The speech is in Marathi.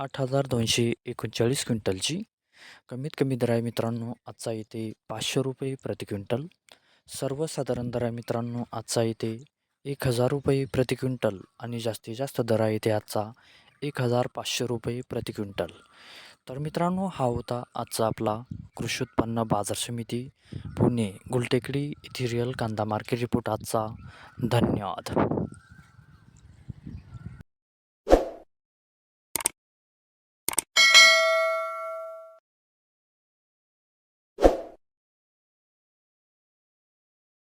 आठ हजार दोनशे एकोणचाळीस क्विंटलची. कमीत कमी दर आहे मित्रांनो आजचा येते पाचशे रुपये प्रति क्विंटल. सर्वसाधारण दर आहे मित्रांनो आजचा येते एक हजार रुपये प्रति क्विंटल आणि जास्तीत जास्त दर आहे आजचा एक हजार पाचशे रुपये प्रति क्विंटल. तर मित्रांनो हा होता आजचा आपला कृषी उत्पन्न बाजार समिती पुणे गुलटेकडी इथिरियल कांदा मार्केट रिपोर्ट आजचा. धन्यवाद.